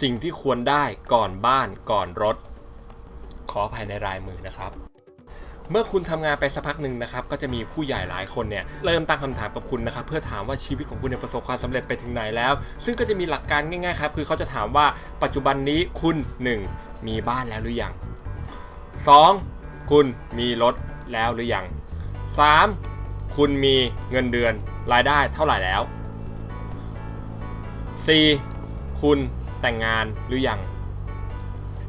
สิ่งที่ควรได้ก่อนบ้านก่อนรถ ขอภายในรายมือนะครับ เมื่อคุณทำงานไปสักพักหนึ่งนะครับ ก็จะมีผู้ใหญ่หลายคนเนี่ยเริ่มตั้งคำถามกับคุณนะครับ เพื่อถามว่าชีวิตของคุณเนี่ยประสบความสำเร็จไปถึงไหนแล้ว ซึ่งก็จะมีหลักการง่ายๆครับ คือเขาจะถามว่าปัจจุบันนี้คุณ 1. มีบ้านแล้วหรือยัง 2. คุณมีรถแล้วหรือยัง 3. คุณมีเงินเดือนรายได้เท่าไหร่แล้ว 4. คุณ แต่งงานหรือยัง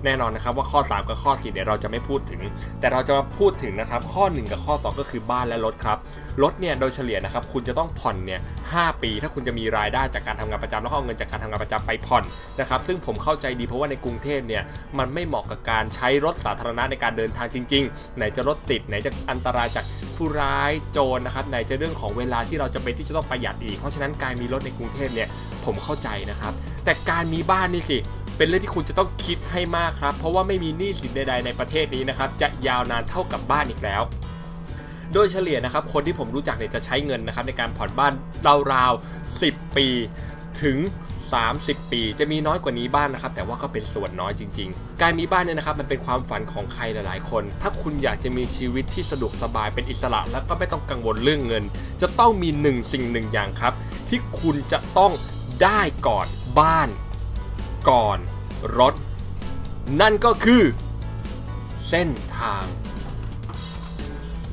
แน่นอนนะครับว่าข้อ 3 กับข้อ4เนี่ยเราจะไม่พูดถึง แต่เราจะมาพูดถึงนะครับข้อ 1 กับข้อ 2 ก็คือบ้านและรถครับรถเนี่ยโดยเฉลี่ยนะครับคุณจะต้องผ่อนเนี่ย5ปี ถ้าคุณจะมีรายได้จากการทำงานประจำแล้วก็เอาเงินจากการทำงานประจำไปผ่อนนะครับซึ่งผมเข้าใจดีเพราะว่าในกรุงเทพเนี่ยมันไม่เหมาะกับการใช้รถสาธารณะในการเดินทางจริง ๆ ไหนจะรถติดไหนจะอันตรายจากผู้ร้ายโจรนะครับไหนจะเรื่องของเวลาที่เราจะเป็นที่จะต้องประหยัดอีก เพราะฉะนั้นการมีรถในกรุงเทพเนี่ย ผมเข้าใจนะครับ แต่การมีบ้านนี่สิ เป็นเรื่องที่คุณจะต้องคิดให้มากครับ เพราะว่าไม่มีหนี้สินใดๆในประเทศนี้นะครับ จะยาวนานเท่ากับบ้านอีกแล้ว โดยเฉลี่ยนะครับ คนที่ผมรู้จักเนี่ยจะใช้เงินนะครับในการผ่อนบ้านราวๆ10 ปีถึง 30 ปี จะมีน้อยกว่านี้บ้างนะครับ แต่ว่าก็เป็นส่วนน้อยจริง ๆ การมีบ้านเนี่ยนะครับ มันเป็นความฝันของใครหลาย ๆ คน ถ้าคุณอยากจะมีชีวิตที่สะดวกสบายเป็นอิสระ แล้วก็ไม่ต้องกังวลเรื่องเงิน จะต้องมีหนึ่งสิ่งหนึ่งอย่างครับ ที่คุณจะต้อง ได้ก่อนบ้าน ก่อนรถ นั่นก็คือ เส้นทาง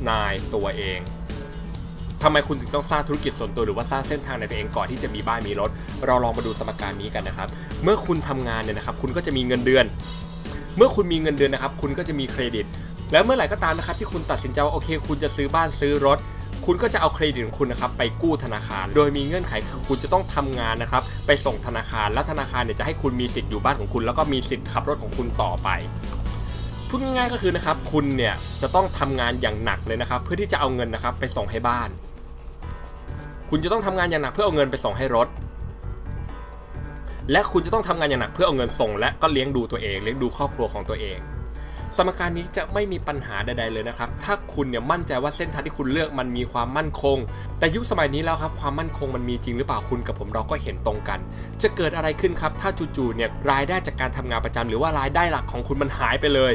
นายตัวเองทำไมคุณถึงต้องสร้างธุรกิจส่วนตัวหรือว่าสร้างเส้นทางในตัวเองก่อนที่จะมีบ้านมีรถ เราลองมาดูสมการนี้กันนะครับ เมื่อคุณทำงานเนี่ยนะครับ คุณก็จะมีเงินเดือน เมื่อคุณมีเงินเดือนนะครับ คุณก็จะมีเครดิต แล้วเมื่อไหร่ก็ตามนะครับที่คุณตัดสินใจว่าโอเค คุณจะซื้อบ้านซื้อรถ คุณก็จะเอาเครดิตของคุณนะครับไปกู้ธนาคาร โดยมีเงื่อนไขคือคุณจะต้องทำงานนะครับไปส่งธนาคาร และธนาคารเนี่ยจะให้คุณมีสิทธิ์อยู่บ้านของคุณ แล้วก็มีสิทธิ์ขับรถของคุณต่อไปพูดง่ายๆก็คือนะครับคุณเนี่ยจะต้องทำงานอย่างหนักเลยนะครับเพื่อที่จะเอาเงินนะครับไปส่งให้บ้าน คุณจะต้องทำงานอย่างหนักเพื่อเอาเงินไปส่งให้รถ และคุณจะต้องทำงานอย่างหนักเพื่อเอาเงินส่ง และก็เลี้ยงดูตัวเอง เลี้ยงดูครอบครัวของตัวเอง สมการนี้จะไม่มีปัญหาใดๆเลยนะครับ ถ้าคุณเนี่ยมั่นใจว่าเส้นทางที่คุณเลือกมันมีความมั่นคง แต่ยุคสมัยนี้แล้วครับความมั่นคงมันมีจริงหรือเปล่าคุณกับผมเราก็เห็นตรงกัน จะเกิดอะไรขึ้นครับ ถ้าจู่ๆเนี่ยรายได้จากการทำงานประจำหรือว่ารายได้หลักของคุณมันหายไปเลย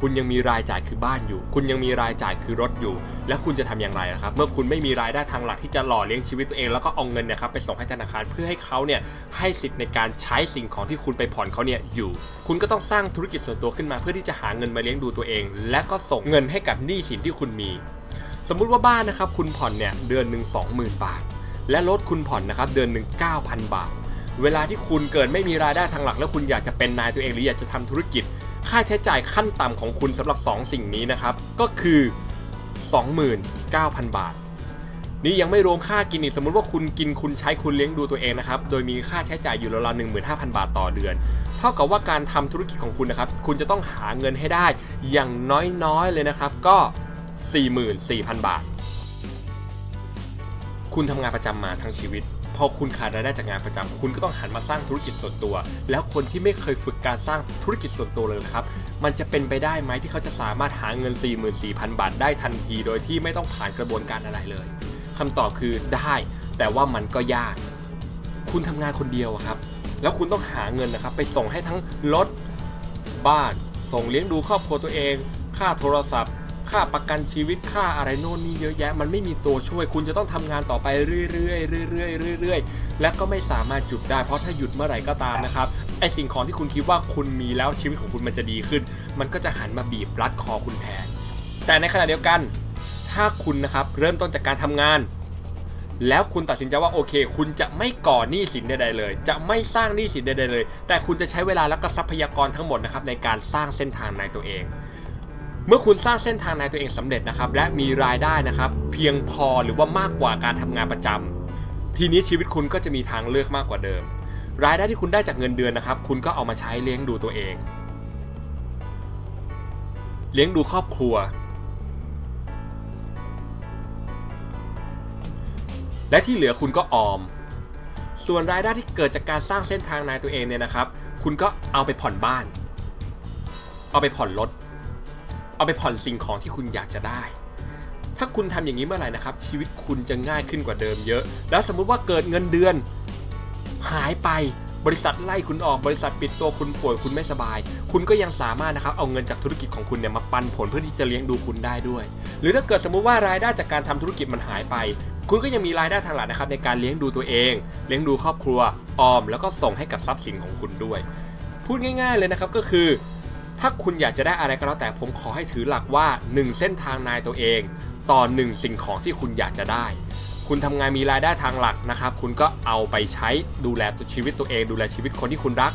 คุณยังมีรายจ่ายคือบ้านอยู่ คุณยังมีรายจ่ายคือรถอยู่ และคุณจะทำอย่างไรนะครับ เมื่อคุณไม่มีรายได้ทางหลักที่จะหล่อเลี้ยงชีวิตตัวเอง แล้วก็เอาเงินเนะครับไปส่งให้ธนาคารเพื่อให้เขาเนี่ยให้สิทธิ์ในการใช้สิ่งของที่คุณไปผ่อนเขาเนี่ยอยู่ คุณก็ต้องสร้างธุรกิจส่วนตัวขึ้นมา เพื่อที่จะหาเงินมาเลี้ยงดูตัวเอง และก็ส่งเงินให้กับหนี้สินที่คุณมี สมมุติว่าบ้านนะครับคุณผ่อนเนี่ยเดือนหนึ่ง20,000 บาท และรถคุณผ่อนนะครับเดือนหนึ่ง9,000 บาทเวลาที่คุณเกิดไม่มีรายได้ทางหลัก แล้วคุณอยากจะเป็นนายตัวเองหรืออยากจะทำธุรกิจ ค่าใช้จ่ายขั้นต่ำของคุณสำหรับ 2 สิ่งนี้นะครับ ก็คือ 29,000 บาท นี่ยังไม่รวมค่ากินอีกสมมุติว่าคุณกินคุณใช้คุณเลี้ยงดูตัวเองนะครับ โดยมีค่าใช้จ่ายอยู่ราวๆ15,000บาทต่อเดือน เท่ากับว่าการทำธุรกิจของคุณนะครับ คุณจะต้องหาเงินให้ได้อย่างน้อยๆเลยนะครับ ก็ 44,000 บาท คุณทำงานประจำมาทั้งชีวิต พอคุณขาดรายได้จากงานประจำคุณก็ต้องหันมาสร้างธุรกิจส่วนตัว แล้วคนที่ไม่เคยฝึกการสร้างธุรกิจส่วนตัวเลยนะครับ มันจะเป็นไปได้ไหมที่เขาจะสามารถหาเงิน 44,000 บาทได้ทันที โดยที่ไม่ต้องผ่านกระบวนการอะไรเลยคำตอบคือได้ แต่ว่ามันก็ยาก คุณทำงานคนเดียวอะครับ แล้วคุณต้องหาเงินนะครับ ไปส่งให้ทั้งรถบ้าน ส่งเลี้ยงดูครอบครัวตัวเอง ค่าโทรศัพท์ ค่าประกันชีวิตค่าอะไรโน่นนี่เยอะแยะ มันไม่มีตัวช่วย คุณจะต้องทำงานต่อไปเรื่อยๆเรื่อยๆเรื่อยๆและก็ไม่สามารถหยุดได้ เพราะถ้าหยุดเมื่อไหร่ก็ตามนะครับไอสิ่งของที่คุณคิดว่าคุณมีแล้วชีวิตของคุณมันจะดีขึ้น มันก็จะหันมาบีบรัดคอคุณแทนแต่ในขณะเดียวกัน ถ้าคุณนะครับเริ่มต้นจากการทำงานแล้วคุณตัดสินใจว่าโอเค คุณจะไม่ก่อหนี้สินใดๆเลย จะไม่สร้างหนี้สินใดๆเลย แต่คุณจะใช้เวลาและก็ทรัพยากรทั้งหมดนะครับในการสร้างเส้นทางในตัวเอง เมื่อคุณสร้างเส้นทางในตัวเองสำเร็จนะครับและมีรายได้นะครับ เพียงพอหรือว่ามากกว่าการทำงานประจำทีนี้ชีวิตคุณก็จะมีทางเลือกมากกว่าเดิม รายได้ที่คุณได้จากเงินเดือนนะครับ คุณก็เอามาใช้เลี้ยงดูตัวเอง เลี้ยงดูครอบครัว และที่เหลือคุณก็ออม ส่วนรายได้ที่เกิดจากการสร้างเส้นทางนายตัวเองเนี่ยนะครับ คุณก็เอาไปผ่อนบ้าน เอาไปผ่อนรถ เอาไปผ่อนสิ่งของที่คุณอยากจะได้ ถ้าคุณทำอย่างนี้เมื่อไหร่นะครับ ชีวิตคุณจะง่ายขึ้นกว่าเดิมเยอะ แล้วสมมุติว่าเกิดเงินเดือน หายไปบริษัทไล่คุณออกบริษัทปิดตัวคุณป่วยคุณไม่สบาย คุณก็ยังสามารถนะครับเอาเงินจากธุรกิจของคุณเนี่ยมาปันผลเพื่อที่จะเลี้ยงดูคุณได้ด้วย หรือถ้าเกิดสมมุติว่ารายได้จากการทำธุรกิจมันหายไป คุณก็ยังมีรายได้ทางหลักนะครับในการเลี้ยงดูตัวเอง เลี้ยงดูครอบครัวออม แล้วก็ส่งให้กับทรัพย์สินของคุณด้วย พูดง่าย ๆเลยนะครับก็คือ ถ้าคุณอยากจะได้อะไรก็แล้วแต่ผมขอให้ถือหลักว่า 1 เส้นทางนายตัวเอง ต่อ 1 สิ่งของที่คุณอยากจะได้ คุณทำงานมีรายได้ทางหลักนะครับ คุณก็เอาไปใช้ดูแลตัวชีวิตตัวเอง ดูแลชีวิตคนที่คุณรัก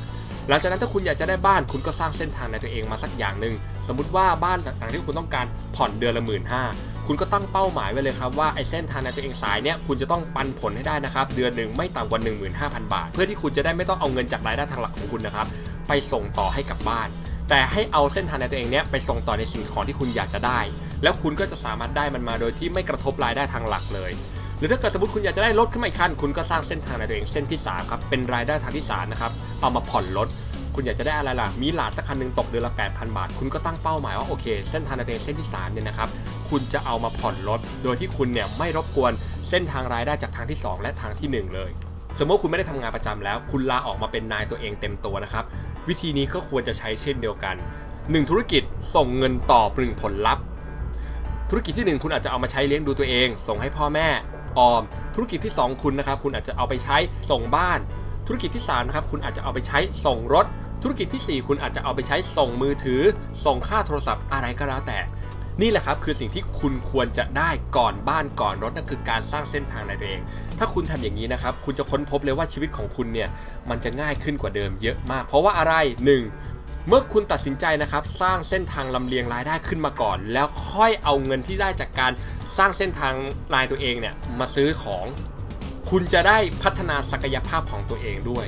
หลังจากนั้นถ้าคุณอยากจะได้บ้านคุณก็สร้างเส้นทางในตัวเองมาสักอย่างหนึ่งสมมติว่าบ้านต่างๆที่คุณต้องการผ่อนเดือนละหมื่นห้าคุณก็ตั้งเป้าหมายไว้เลยครับว่าไอ้เส้นทางในตัวเองสายเนี้ยคุณจะต้องปันผลให้ได้นะครับเดือนหนึ่งไม่ต่ำกว่า 15,000 บาท เพื่อที่คุณจะได้ไม่ต้องเอาเงินจากรายได้ทางหลักของคุณนะครับไปส่งต่อให้กับบ้าน แต่ให้เอาเส้นทางในตัวเองเนี้ยไปส่งต่อในสิ่งของที่คุณอยากจะได้ แล้วคุณก็จะสามารถได้มันมาโดยที่ไม่กระทบรายได้ทางหลักเลย หรือถ้าเกิดสมมติคุณอยากจะได้รถขึ้นมาอีกคันคุณก็สร้างเส้นทางในตัวเองเส้นที่3ครับเป็นรายได้ทางที่3นะครับเอามาผ่อนรถคุณอยากจะได้อะไรล่ะ มีหลาดสักคันหนึ่งตกเดือนละ 8,000 บาท คุณก็ตั้งเป้าหมายว่าโอเค เส้นทางในตัวเองเส้นที่ 3 เนี่ยนะครับ คุณจะเอามาผ่อนรถ โดยที่คุณเนี่ยไม่รบกวนเส้นทางรายได้จากทางที่ 2 และทางทีหนึ่1 เลย สมมติคุณไม่ได้ทำงานประจำแล้ว คุณลาออกมาเป็นนายตัวเองเต็มตัวนะครับ วิธีนี้ก็ควรจะใช้เช่นเดียวกัน 1 ธุรกิจส่งเงินต่อปรึงผลลัพธ์ ธุรกิจที่ 1 คุณอาจจะเอามาใช้เลี้ยงดูตัวเอง ส่งให้พ่อแม่ออม ธุรกิจที่ 2 คุณนะครับ คุณอาจจะเอาไปใช้ส่งบ้าน ธุรกิจที่3นะครับคุณอาจจะเอาไปใช้ส่งรถ ธุรกิจทีสี่4 คุณอาจจะเอาไปใช้ส่งมือถือ ส่งค่าโทรศัพท์อะไรก็แล้วแต่ นี่แหละครับคือสิ่งที่คุณควรจะได้ก่อนบ้านก่อนรถนั่นคือการสร้างเส้นทางในตัวเอง ถ้าคุณทำอย่างนี้นะครับคุณจะค้นพบเลยว่าชีวิตของคุณเนี่ยมันจะง่ายขึ้นกว่าเดิมเยอะมาก เพราะว่าอะไร 1. เมื่อคุณตัดสินใจนะครับสร้างเส้นทางลำเลียงรายได้ขึ้นมาก่อน แล้วค่อยเอาเงินที่ได้จากการสร้างเส้นทางรายตัวเองเนี่ยมาซื้อของ คุณจะได้พัฒนาศักยภาพของตัวเองด้วย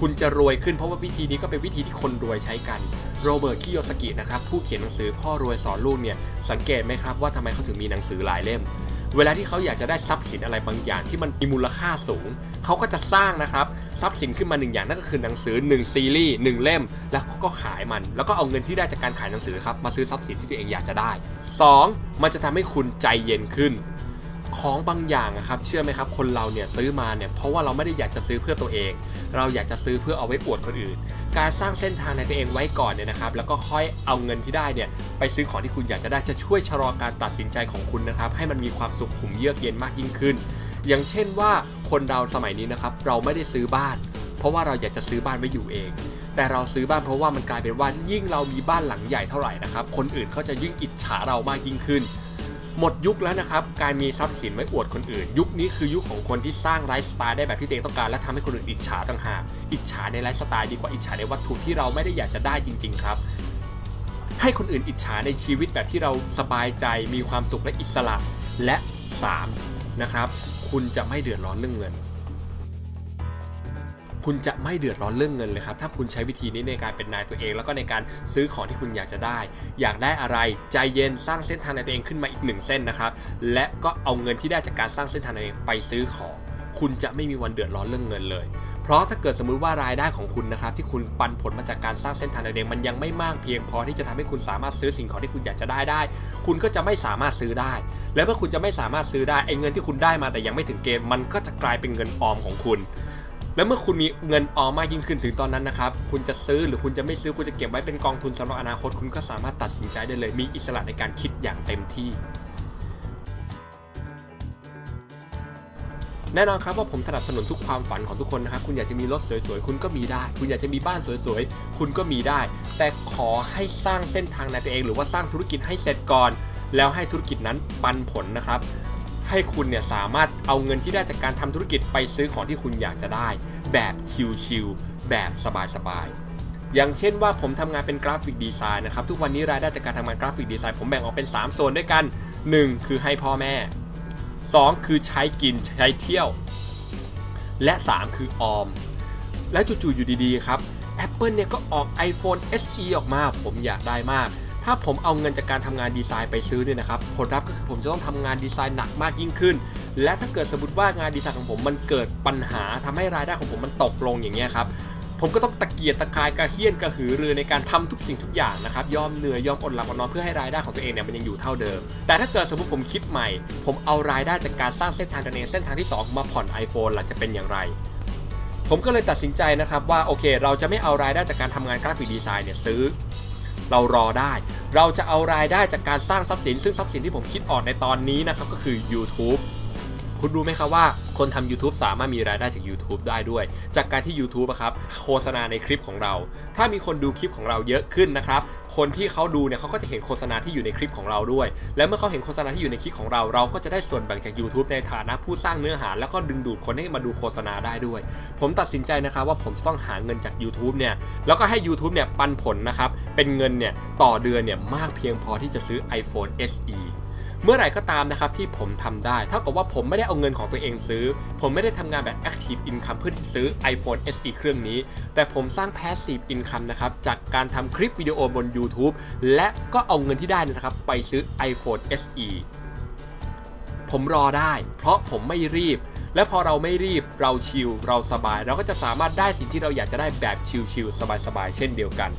คุณจะรวยขึ้นเพราะว่าวิธีนี้ก็เป็นวิธีที่คนรวยใช้กัน โรเบิร์ต คิโยสกิ นะครับ ผู้เขียนหนังสือพ่อรวยสอนลูกเนี่ย สังเกตไหมครับว่าทำไมเขาถึงมีหนังสือหลายเล่ม เวลาที่เขาอยากจะได้ทรัพย์สินอะไรบางอย่างที่มันมีมูลค่าสูง เขาก็จะสร้างนะครับทรัพย์สินขึ้นมาหนึ่งอย่างนั่นก็คือหนังสือ1ซีรีส์1เล่ม แล้วก็ขายมัน แล้วก็เอาเงินที่ได้จากการขายหนังสือครับมาซื้อทรัพย์สินที่ตัวเองอยากจะได้ 2. มันจะทำให้คุณใจเย็นขึ้นของบางอย่างอะครับเชื่อไหมครับ คนเราเนี่ยซื้อมาเนี่ยเพราะว่าเราไม่ได้อยากจะซื้อเพื่อตัวเอง เราอยากจะซื้อเพื่อเอาไว้อวดคนอื่น การสร้างเส้นทางในตัวเองไว้ก่อนเนี่ยนะครับ แล้วก็ค่อยเอาเงินที่ได้เนี่ยไปซื้อของที่คุณอยากจะได้จะช่วยชะลอการตัดสินใจของคุณนะครับ ให้มันมีความสุขขุมเยือกเย็นมากยิ่งขึ้น อย่างเช่นว่าคนเราสมัยนี้นะครับเราไม่ได้ซื้อบ้าน เพราะว่าเราอยากจะซื้อบ้านไว้อยู่เอง แต่เราซื้อบ้านเพราะว่ามันกลายเป็นว่ายิ่งเรามีบ้านหลังใหญ่เท่าไหร่นะครับคนอื่นเขาจะยิ่งอิจฉาเรามากยิ่งขึ้น หมดยุคแล้วนะครับ การมีทรัพย์สินไว้อวดคนอื่น ยุคนี้คือยุคของคนที่สร้างไลฟ์สไตล์ได้แบบที่ตัวเองต้องการและทำให้คนอื่นอิจฉาต่างหากอิจฉาในไลฟ์สไตล์ดีกว่าอิจฉาในวัตถุที่เราไม่ได้อยากจะได้จริง ๆ ครับ ให้คนอื่นอิจฉาในชีวิตแบบที่เราสบายใจมีความสุขและอิสระและ 3 นะครับ คุณจะไม่เดือดร้อนเรื่องเงิน คุณจะไม่เดือดร้อนเรื่องเงินเลยครับ ถ้าคุณใช้วิธีนี้ในการเป็นนายตัวเอง แล้วก็ในการซื้อของที่คุณอยากจะได้ อยากได้อะไรใจเย็นสร้างเส้นทางในตัวเองขึ้นมาอีกหนึ่งเส้นนะครับ และก็เอาเงินที่ได้จากการสร้างเส้นทางในตัวเองไปซื้อของคุณจะไม่มีวันเดือดร้อนเรื่องเงินเลย เพราะถ้าเกิดสมมุติว่ารายได้ของคุณนะครับ ที่คุณปันผลมาจากการสร้างเส้นทางในตัวเองมันยังไม่มากเพียงพอที่จะทำให้คุณสามารถซื้อสิ่งของที่คุณอยากจะได้ได้ คุณก็จะไม่สามารถซื้อได้ และเมื่อคุณจะไม่สามารถซื้อได้ไอ้เงินที่คุณได้มาแต่ยังไม่ถึงเกณฑ์มันก็จะกลายเป็นเงินออมของคุณ แล้วเมื่อคุณมีเงินออมมากยิ่งขึ้นถึงตอนนั้นนะครับ คุณจะซื้อหรือคุณจะไม่ซื้อคุณจะเก็บไว้เป็นกองทุนสำหรับอนาคต คุณก็สามารถตัดสินใจได้เลย มีอิสระในการคิดอย่างเต็มที่ แน่นอนครับว่าผมสนับสนุนทุกความฝันของทุกคนนะครับคุณอยากจะมีรถสวยๆ คุณก็มีได้ คุณอยากจะมีบ้านสวยๆ คุณก็มีได้ แต่ขอให้สร้างเส้นทางในตัวเอง หรือว่าสร้างธุรกิจให้เสร็จก่อน แล้วให้ธุรกิจนั้นปันผลนะครับ ให้คุณเนี่ยสามารถเอาเงินที่ได้จากการทำธุรกิจไปซื้อของที่คุณอยากจะได้ แบบชิลๆแบบสบายๆอย่างเช่นว่าผมทำงานเป็นกราฟิกดีไซน์นะครับ ทุกวันนี้รายได้จากการทำงานกราฟิกดีไซน์ผมแบ่งออกเป็น3โซนด้วยกัน 1 คือให้พ่อแม่ 2 คือใช้กินใช้เที่ยว และ 3 คือออม และจู่ๆอยู่ดีๆครับ Apple เนี่ยก็ออก iPhone SE ออกมา ผมอยากได้มาก ถ้าผมเอาเงินจากการทำงานดีไซน์ไปซื้อเนี่ยนะครับผลลัพธ์ก็คือผมจะต้องทำงานดีไซน์หนักมากยิ่งขึ้น และถ้าเกิดสมมติว่างานดีไซน์ของผมมันเกิดปัญหาทำให้รายได้ของผมมันตกลงอย่างเงี้ยครับผมก็ต้องตะเกียกตะกายกระเฮี้ยนกระหือรือในการทำทุกสิ่งทุกอย่างนะครับยอมเหนื่อยยอมอดหลับอดนอนเพื่อให้รายได้ของตัวเองเนี่ยมันยังอยู่เท่าเดิม แต่ถ้าเกิดสมมติผมคิดใหม่ ผมเอารายได้จากการสร้างเส้นทางตัวเองเส้นทางที่ 2 มาผ่อน iPhone ล่ะจะเป็นอย่างไร ผมก็เลยตัดสินใจนะครับว่าโอเค เราจะไม่เอารายได้จากการทำงานกราฟิกดีไซน์เนี่ยซื้อ เรารอได้ เราจะเอารายได้จากการสร้างทรัพย์สิน ซึ่งทรัพย์สินที่ผมคิดออกในตอนนี้นะครับก็คือ YouTube คุณรู้ไหมครับว่าคนทำ YouTube สามารถมีรายได้จาก YouTube ได้ด้วย จากการที่ YouTube อะครับโฆษณาในคลิปของเรา ถ้ามีคนดูคลิปของเราเยอะขึ้นนะครับคนที่เขาดูเนี่ยเขาก็จะเห็นโฆษณาที่อยู่ในคลิปของเราด้วย และเมื่อเขาเห็นโฆษณาที่อยู่ในคลิปของเรา เราก็จะได้ส่วนแบ่งจาก YouTube ในฐานะผู้สร้างเนื้อหา แล้วก็ดึงดูดคนให้มาดูโฆษณาได้ด้วย ผมตัดสินใจนะครับว่าผมจะต้องหาเงินจาก YouTube เนี่ยแล้วก็ให้ YouTube เนี่ยปันผลนะครับเป็นเงินเนี่ยต่อเดือนเนี่ยมากเพียงพอที่จะซื้อ iPhone SE เมื่อไหร่ก็ตามนะครับที่ผมทำได้ เท่ากับว่าผมไม่ได้เอาเงินของตัวเองซื้อ ผมไม่ได้ทำงานแบบ Active Income เพื่อที่ซื้อ iPhone SE เครื่องนี้ แต่ผมสร้าง Passive Income นะครับจากการทำคลิปวิดีโอบน YouTube และก็เอาเงินที่ได้นยนะครับไปซื้อ iPhone SE ผมรอได้ เพราะผมไม่รีบ และพอเราไม่รีบเราชิลเราสบาย เราก็จะสามารถได้สิ่งที่เราอยากจะได้แบบชิลๆสบายๆเช่นเดียวกัน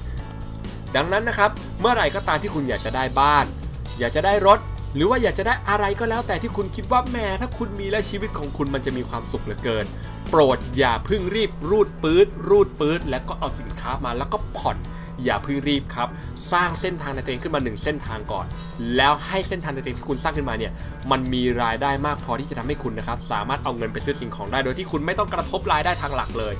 ดังนั้นนะครับเมื่อไหร่ก็ตามที่คุณอยากจะได้บ้าน อยากจะได้รถ หรือว่าอยากจะได้อะไรก็แล้วแต่ที่คุณคิดว่าแม่ถ้าคุณมีและชีวิตของคุณมันจะมีความสุขเหลือเกิน โปรดอย่าเพึ่งรีบรูดปื๊ดรูดปื๊ดแล้วก็เอาสินค้ามาแล้วก็ผ่อนอย่าเพึ่งรีบครับ สร้างเส้นทางในตัวเองขึ้นมาหนึ่งเส้นทางก่อน แล้วให้เส้นทางในตัวเองที่คุณสร้างขึ้นมาเนี่ย มันมีรายได้มากพอที่จะทำให้คุณนะครับ สามารถเอาเงินไปซื้อสิ่งของได้ โดยที่คุณไม่ต้องกระทบรายได้ทางหลักเลย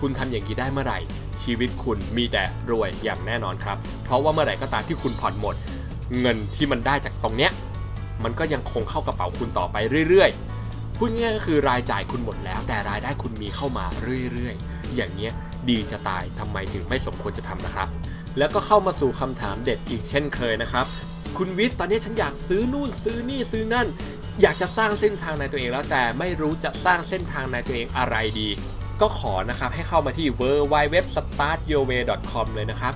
คุณทำอย่างนี้ได้เมื่อไหร่ ชีวิตคุณมีแต่รวยอย่างแน่นอนครับ เพราะว่าเมื่อไหร่ก็ตามที่คุณผ่อนหมด เงินที่มันได้จากตรงเนี้ย มันก็ยังคงเข้ากระเป๋าคุณต่อไปเรื่อยๆ พูดง่ายๆก็คือรายจ่ายคุณหมดแล้ว แต่รายได้คุณมีเข้ามาเรื่อยๆ อย่างเนี้ยดีจะตายทำไมถึงไม่สมควรจะทำนะครับ แล้วก็เข้ามาสู่คำถามเด็ดอีกเช่นเคยนะครับ คุณวิทย์ตอนนี้ฉันอยากซื้อนู่นซื้อนี่ซื้อนั่น อยากจะสร้างเส้นทางในตัวเองแล้วแต่ไม่รู้จะสร้างเส้นทางในตัวเองอะไรดี ก็ขอนะครับให้เข้ามาที่ w w w s t a r t y o u r w a y c o m เลยนะครับ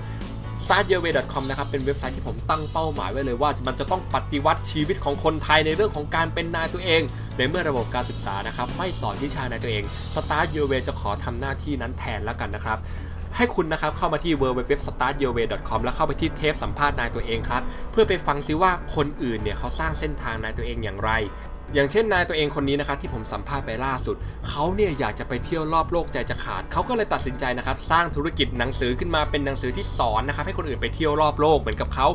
startyourway.com นะครับเป็นเว็บไซต์ที่ผมตั้งเป้าหมายไว้เลยว่ามันจะต้องปฏิวัติชีวิตของคนไทยในเรื่องของการเป็นนายตัวเอง ในเมื่อระบบการศึกษานะครับไม่สอนวิชานายตัวเอง Start Your Way จะขอทำหน้าที่นั้นแทนแล้วกันนะครับให้คุณนะครับเข้ามาที่ www.startyourway.com แล้วเข้าไปที่เทปสัมภาษณ์นายตัวเองครับ เพื่อไปฟังซิว่าคนอื่นเนี่ยเขาสร้างเส้นทางนายตัวเองอย่างไร อย่างเช่นนายตัวเองคนนี้นะครับที่ผมสัมภาษณ์ไปล่าสุด เขาเนี่ยอยากจะไปเที่ยวรอบโลกใจจะขาด เขาก็เลยตัดสินใจนะครับสร้างธุรกิจหนังสือขึ้นมาเป็นหนังสือที่สอนนะครับให้คนอื่นไปเที่ยวรอบโลกเหมือนกับเขา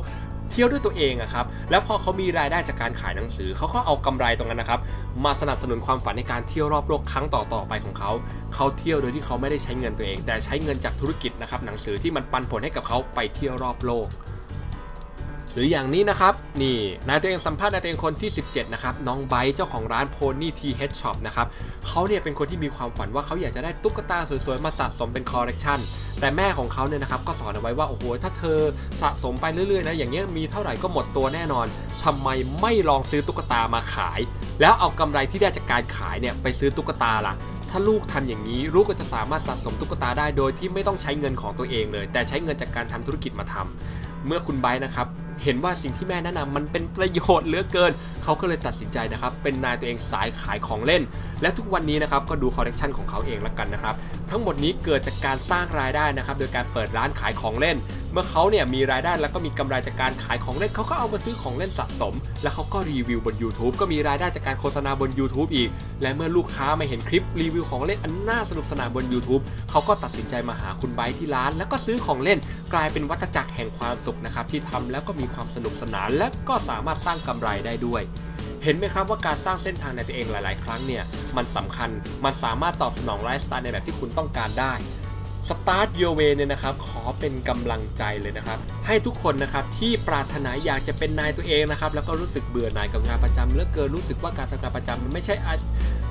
เที่ยวด้วยตัวเองอะครับ แล้วพอเขามีรายได้จากการขายหนังสือ เขาก็เอากำไรตรงนั้นนะครับ มาสนับสนุนความฝันในการเที่ยวรอบโลกครั้งต่อๆไปของเขา เขาเที่ยวโดยที่เขาไม่ได้ใช้เงินตัวเอง แต่ใช้เงินจากธุรกิจนะครับหนังสือที่มันปันผลให้กับเขาไปเที่ยวรอบโลก หรืออย่างนี้นะครับ นี่นายตัวเองสัมภาษณ์นายตัวเองคนที่ 17 นะครับ น้องไบร์เจ้าของร้าน Pony T Head Shop นะครับเขาเนี่ยเป็นคนที่มีความฝันว่าเขาอยากจะได้ตุ๊กตาสวยๆ มาสะสมเป็นคอลเลกชันแต่แม่ของเขาเนี่ยนะครับก็สอนเอาไว้ว่า โอ้โห ถ้าเธอสะสมไปเรื่อยๆนะอย่างเงี้ยมีเท่าไหร่ก็หมดตัวแน่นอนทำไมไม่ลองซื้อตุ๊กตามาขาย แล้วเอากำไรที่ได้จากการขายเนี่ยไปซื้อตุ๊กตาล่ะถ้าลูกทำอย่างนี้ลูกก็จะสามารถสะสมตุ๊กตาได้โดยที่ไม่ต้องใช้เงินของตัวเองเลย แต่ใช้เงินจากการทำธุรกิจมาทำเมื่อคุณไบนะครับ เห็นว่าสิ่งที่แม่แนะนำมันเป็นประโยชน์เหลือเกิน เขาก็เลยตัดสินใจนะครับเป็นนายตัวเองสายขายของเล่น และทุกวันนี้นะครับก็ดูคอลเลกชันของเขาเองละกันนะครับทั้งหมดนี้เกิดจากการสร้างรายได้นะครับโดยการเปิดร้านขายของเล่น เมื่อเขาเนี่ยมีรายได้แล้วก็มีกำไรจากการขายของเล่นเขาก็เอามาซื้อของเล่นสะสม แล้วเขาก็รีวิวบน YouTube ก็มีรายได้จากการโฆษณาบน YouTube อีก และเมื่อลูกค้ามาเห็นคลิปรีวิวของเล่นอันน่าสนุกสนานบน YouTube เขาก็ตัดสินใจมาหาคุณไบที่ร้าน แล้วก็ซื้อของเล่น กลายเป็นวัฏจักรแห่งความสุขนะครับที่ทำแล้วก็มีความสนุกสนาน และก็สามารถสร้างกำไรได้ด้วย เห็นไหมครับว่าการสร้างเส้นทางในตัวเองหลาย ๆ ครั้งเนี่ยมันสำคัญมันสามารถตอบสนองไลฟ์สไตล์ในแบบที่คุณต้องการได้ Start Your Way เนี่ยนะครับขอเป็นกำลังใจเลยนะครับ ให้ทุกคนนะครับที่ปรารถนาอยากจะเป็นนายตัวเองนะครับ แล้วก็รู้สึกเบื่อหน่ายกับงานประจำเลือเกินรู้สึกว่าการทำงานประจำมันไม่ใช่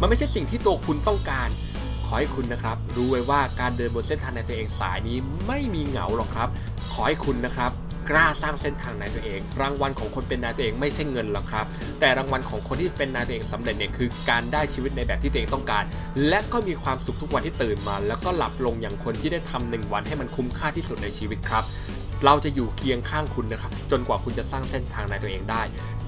มันไม่ใช่สิ่งที่ตัวคุณต้องการ ขอให้คุณนะครับ รู้ไว้ว่าการเดินบนเส้นทางในตัวเองสายนี้ไม่มีเหงาหรอกครับ ขอให้คุณนะครับ กล้าสร้างเส้นทางนายตัวเอง รางวัลของคนเป็นนายตัวเองไม่ใช่เงินหรอกครับ แต่รางวัลของคนที่เป็นนายตัวเองสำเร็จเนี่ยคือการได้ชีวิตในแบบที่ตัวเองต้องการ และก็มีความสุขทุกวันที่ตื่นมา แล้วก็หลับลงอย่างคนที่ได้ทำหนึ่งวันให้มันคุ้มค่าที่สุดในชีวิตครับเราจะอยู่เคียงข้างคุณนะครับ จนกว่าคุณจะสร้างเส้นทางนายตัวเองได้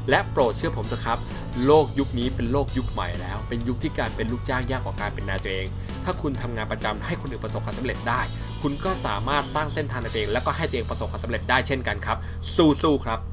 และโปรดเชื่อผมเถอะครับ โลกยุคนี้เป็นโลกยุคใหม่แล้ว เป็นยุคที่การเป็นลูกจ้างยากกว่าการเป็นนายตัวเอง ถ้าคุณทำงานประจำให้คนอื่นประสบความสำเร็จได้ คุณก็สามารถสร้างเส้นทางในตัวเอง แล้วก็ให้ตัวเองประสบความสำเร็จได้เช่นกันครับ สู้ๆครับ